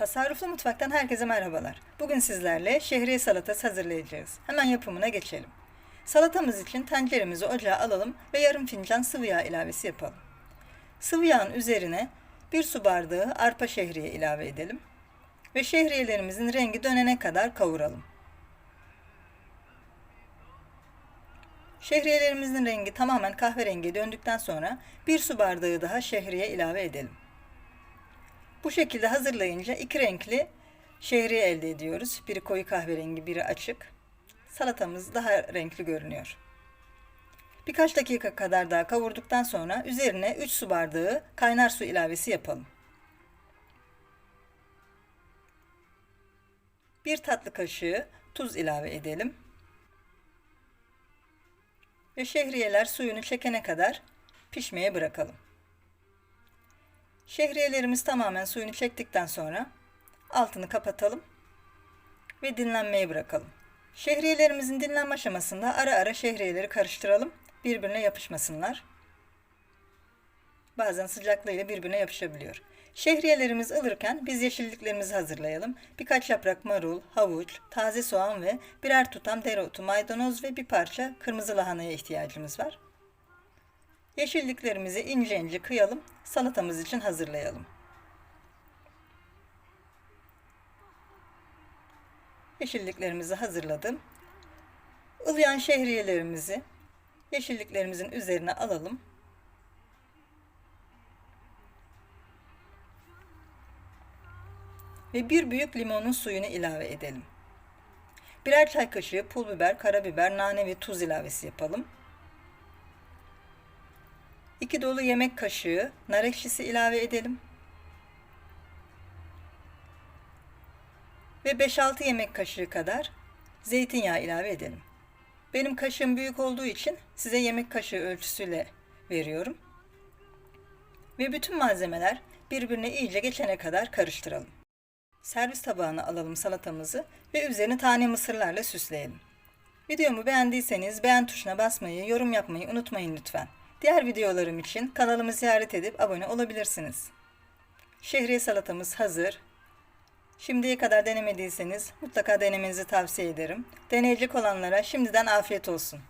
Tasarruflu Mutfak'tan herkese merhabalar. Bugün sizlerle şehriye salatası hazırlayacağız. Hemen yapımına geçelim. Salatamız için tenceremizi ocağa alalım ve yarım fincan sıvı yağ ilavesi yapalım. Sıvı yağın üzerine bir su bardağı arpa şehriye ilave edelim ve şehriyelerimizin rengi dönene kadar kavuralım. Şehriyelerimizin rengi tamamen kahverengi döndükten sonra bir su bardağı daha şehriye ilave edelim. Bu şekilde hazırlayınca iki renkli şehriye elde ediyoruz. Biri koyu kahverengi, biri açık. Salatamız daha renkli görünüyor. Birkaç dakika kadar daha kavurduktan sonra üzerine 3 su bardağı kaynar su ilavesi yapalım. 1 tatlı kaşığı tuz ilave edelim. Ve şehriyeler suyunu çekene kadar pişmeye bırakalım. Şehriyelerimiz tamamen suyunu çektikten sonra altını kapatalım ve dinlenmeye bırakalım. Şehriyelerimizin dinlenme aşamasında ara ara şehriyeleri karıştıralım. Birbirine yapışmasınlar. Bazen sıcaklığıyla birbirine yapışabiliyor. Şehriyelerimiz ılırken biz yeşilliklerimizi hazırlayalım. Birkaç yaprak marul, havuç, taze soğan ve birer tutam dereotu, maydanoz ve bir parça kırmızı lahanaya ihtiyacımız var. Yeşilliklerimizi ince ince kıyalım, salatamız için hazırlayalım. Yeşilliklerimizi hazırladım. Ilıyan şehriyelerimizi yeşilliklerimizin üzerine alalım. Ve bir büyük limonun suyunu ilave edelim. Birer çay kaşığı pul biber, karabiber, nane ve tuz ilavesi yapalım. 2 dolu yemek kaşığı nar ekşisi ilave edelim. Ve 5-6 yemek kaşığı kadar zeytinyağı ilave edelim. Benim kaşığım büyük olduğu için size yemek kaşığı ölçüsüyle veriyorum. Ve bütün malzemeler birbirine iyice geçene kadar karıştıralım. Servis tabağına alalım salatamızı ve üzerini tane mısırlarla süsleyelim. Videomu beğendiyseniz beğen tuşuna basmayı, yorum yapmayı unutmayın lütfen. Diğer videolarım için kanalımı ziyaret edip abone olabilirsiniz. Şehriye salatamız hazır. Şimdiye kadar denemediyseniz mutlaka denemenizi tavsiye ederim. Deneyecek olanlara şimdiden afiyet olsun.